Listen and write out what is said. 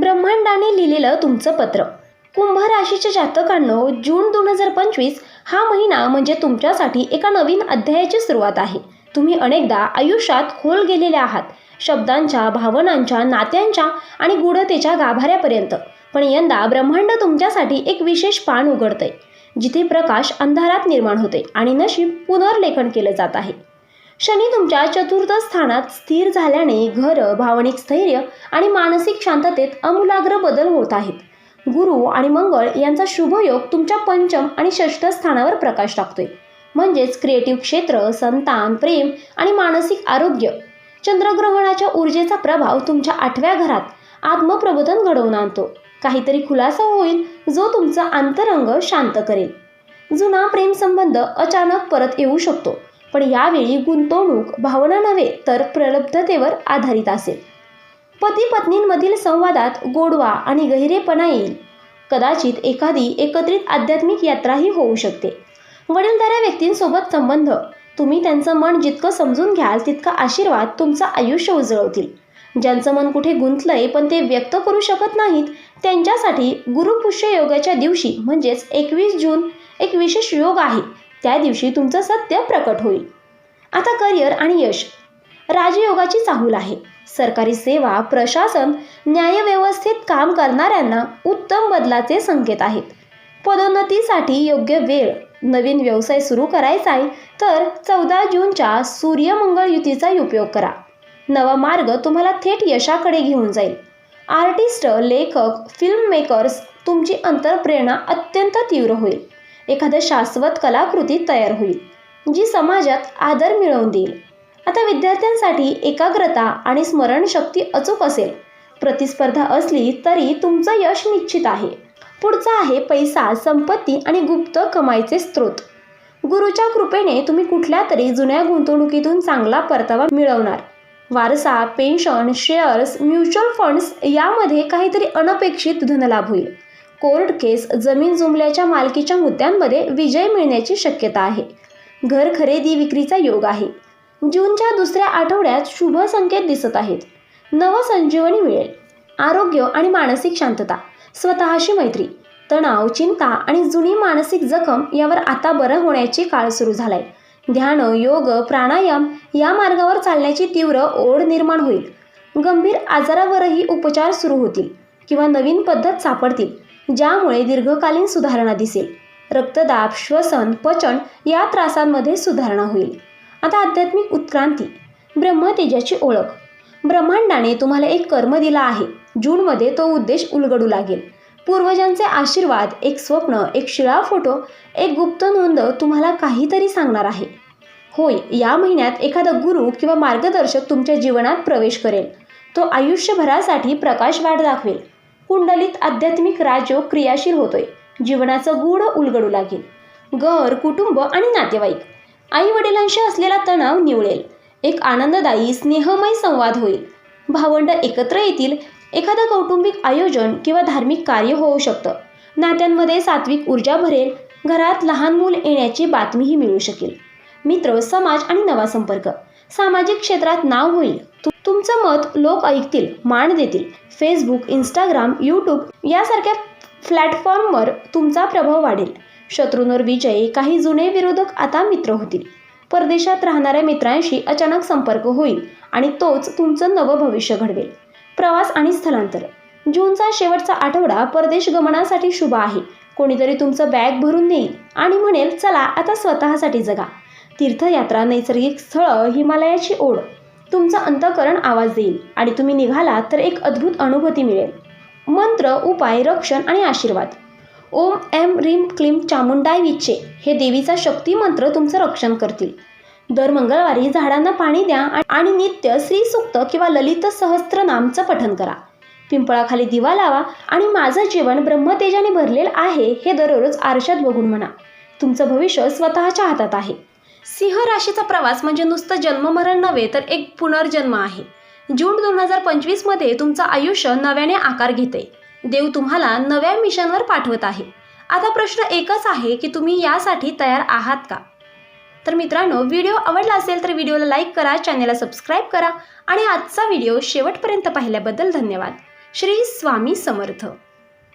ब्रह्मांडाने लिहिलेलं तुमचं पत्र. कुंभ राशीच्या जातकांनो जून दोन हजार पंचवीस हा महिना म्हणजे तुमच्यासाठी एका नवीन अध्यायाची सुरुवात आहे. तुम्ही अनेकदा आयुष्यात खोल गेलेले आहात. शब्दांच्या भावनांच्या नात्यांच्या आणि गूढतेच्या गाभाऱ्यापर्यंत. पण यंदा ब्रह्मांड तुमच्यासाठी एक विशेष पान उघडतंय. जिथे प्रकाश अंधारात निर्माण होते आणि नशीब पुनर्लेखन केलं जात आहे. शनी तुमच्या चतुर्थ स्थानात स्थिर झाल्याने घर भावनिक स्थैर्य आणि मानसिक शांततेत अमूलाग्र बदल होत आहेत. गुरु आणि मंगळ यांचा शुभयोग तुमच्या पंचम आणि षष्ठ स्थानावर प्रकाश टाकतोय. म्हणजेच क्रिएटिव्ह क्षेत्र संतान प्रेम आणि मानसिक आरोग्य. चंद्रग्रहणाच्या ऊर्जेचा प्रभाव तुमच्या आठव्या घरात आत्मप्रबोधन घडवून आणतो. काहीतरी खुलासा होईल जो तुमचा अंतरंग शांत करेल. जुना प्रेमसंबंध अचानक परत येऊ शकतो. पण यावेळी गुंतवणूक भावना नव्हे तर प्रलब्धतेवर आधारित असेल. पती पत्नींमधील संवादात गोडवा आणि गहिरेपणा येईल. कदाचित एखादी एकत्रित आध्यात्मिक यात्राही होऊ शकते. वडीलधाऱ्या व्यक्तींसोबत संबंध. तुम्ही त्यांचं मन जितकं समजून घ्याल तितका आशीर्वाद तुमचं आयुष्य उजळवतील. ज्यांचं मन कुठे गुंतलंय पण ते व्यक्त करू शकत नाहीत त्यांच्यासाठी गुरुपुष्य योगाच्या दिवशी म्हणजेच एकवीस जून एक विशेष योग आहे. त्या दिवशी तुमचं सत्य प्रकट होईल. आता करिअर आणि यश. राजयोगाची चाहूल आहे. सरकारी सेवा प्रशासन न्यायव्यवस्थेत काम करणाऱ्यांना उत्तम बदलाचे संकेत आहेत. पदोन्नतीसाठी योग्य वेळ नवीन व्यवसाय सुरू करायचा आहे तर चौदा जूनच्या सूर्यमंगळ युतीचा उपयोग करा. नवा मार्ग तुम्हाला थेट यशाकडे घेऊन जाईल. आर्टिस्ट लेखक फिल्म मेकर्स तुमची अंतरप्रेरणा अत्यंत तीव्र होईल. एखादं शाश्वत कलाकृती तयार होईल जी समाजात आदर मिळवून देईल. आता विद्यार्थ्यांसाठी एकाग्रता आणि स्मरणशक्ती अचूक असेल. प्रतिस्पर्धा असली तरी तुमचं यश निश्चित आहे. पुढचा आहे पैसा संपत्ती आणि गुप्त कमाईचे स्रोत. गुरुच्या कृपेने तुम्ही कुठल्या तरी जुन्या गुंतवणुकीतून चांगला परतावा मिळवणार. वारसा पेन्शन शेअर्स म्युच्युअल फंड्स यामध्ये काहीतरी अनपेक्षित धनलाभ होईल. कोर्ट केस जमीन जुमल्याच्या मालकीच्या मुद्द्यांमध्ये विजय मिळण्याची शक्यता आहे. घर खरेदी विक्रीचा योग आहे. जूनच्या दुसऱ्या आठवड्यात शुभ संकेत दिसत आहेत. नवसंजीवनी मिळेल. आरोग्य आणि मानसिक शांतता स्वतःशी मैत्री तणाव चिंता आणि जुनी मानसिक जखम यावर आता बरं होण्याची काळ सुरू झालाय. ध्यान योग प्राणायाम या मार्गावर चालण्याची तीव्र ओढ निर्माण होईल. गंभीर आजारावरही उपचार सुरू होतील किंवा नवीन पद्धत सापडतील. ज्यामुळे दीर्घकालीन सुधारणा दिसेल. रक्तदाब श्वसन पचन या त्रासांमध्ये सुधारणा होईल. आता आध्यात्मिक उत्क्रांती. ब्रह्मतेजाची ओळख. ब्रह्मांडाने तुम्हाला एक कर्म दिला आहे. जूनमध्ये तो उद्देश उलगडू लागेल. पूर्वजांचे आशीर्वाद एक स्वप्न एक शिळा फोटो एक गुप्त नोंद तुम्हाला काहीतरी सांगणार आहे. होय या महिन्यात एखादा गुरु किंवा मार्गदर्शक तुमच्या जीवनात प्रवेश करेल. तो आयुष्यभरासाठी प्रकाश वाट दाखवेल. कुंडलीत आध्यात्मिक राजयोग क्रियाशील होतोय. जीवनाचं गूढ उलगडू लागेल. घर कुटुंब आणि नातेवाईक. आई वडिलांशी असलेला तणाव निवळेल. एक आनंददायी स्नेहमय संवाद होईल. भावंड एकत्र येतील. एखादं कौटुंबिक आयोजन किंवा धार्मिक कार्य होऊ शकतं. नात्यांमध्ये सात्विक ऊर्जा भरेल. घरात लहान मूल येण्याची बातमीही मिळू शकेल. मित्र समाज आणि नवा संपर्क. सामाजिक क्षेत्रात नाव होईल. तुमचं मत लोक ऐकतील मान देतील. फेसबुक इंस्टाग्राम यूट्यूब यासारख्या प्लॅटफॉर्मवर तुमचा प्रभाव वाढेल. शत्रूंवर विजय काही जुने विरोधक आता मित्र होतील. परदेशात राहणाऱ्या मित्रांशी अचानक संपर्क होईल आणि तोच तुमचं नवं भविष्य घडवेल. प्रवास आणि स्थलांतर. जूनचा शेवटचा आठवडा परदेश गमनासाठी शुभ आहे. कोणीतरी तुमचं बॅग भरून नेईल आणि म्हणेल चला आता स्वतःसाठी जगा. तीर्थयात्रा नैसर्गिक स्थळं हिमालयाची ओढ. तुमचं अंतकरण आवाज देईल आणि तुम्ही निघाला तर एक अद्भुत अनुभूती मिळेल. मंत्र उपाय रक्षण आणि आशीर्वाद. ओम एम रीम क्लीम चामुंडाय विचे हे देवीचा शक्ती मंत्र तुमचं रक्षण करतील. दर मंगळवारी झाडांना पाणी द्या आणि नित्य श्रीसुक्त किंवा ललित सहस्त्रनामचं पठन करा. पिंपळाखाली दिवा लावा आणि माझं जीवन ब्रह्मतेजाने भरलेलं आहे हे दररोज आरशात बघून म्हणा. तुमचं भविष्य स्वतःच्या हातात आहे. सिंह राशीचा प्रवास म्हणजे नुसतं जन्ममरण नव्हे तर एक पुनर्जन्म आहे. जून दोन हजार पंचवीसमध्ये तुमचं आयुष्य नव्याने आकार घेते. देव तुम्हाला नव्या मिशनवर पाठवत आहे. आता प्रश्न एकच आहे की तुम्ही यासाठी तयार आहात का? तर मित्रांनो व्हिडिओ आवडला असेल तर व्हिडिओला लाईक करा चॅनलला सबस्क्राईब करा आणि आजचा व्हिडिओ शेवटपर्यंत पाहिल्याबद्दल धन्यवाद. श्री स्वामी समर्थ.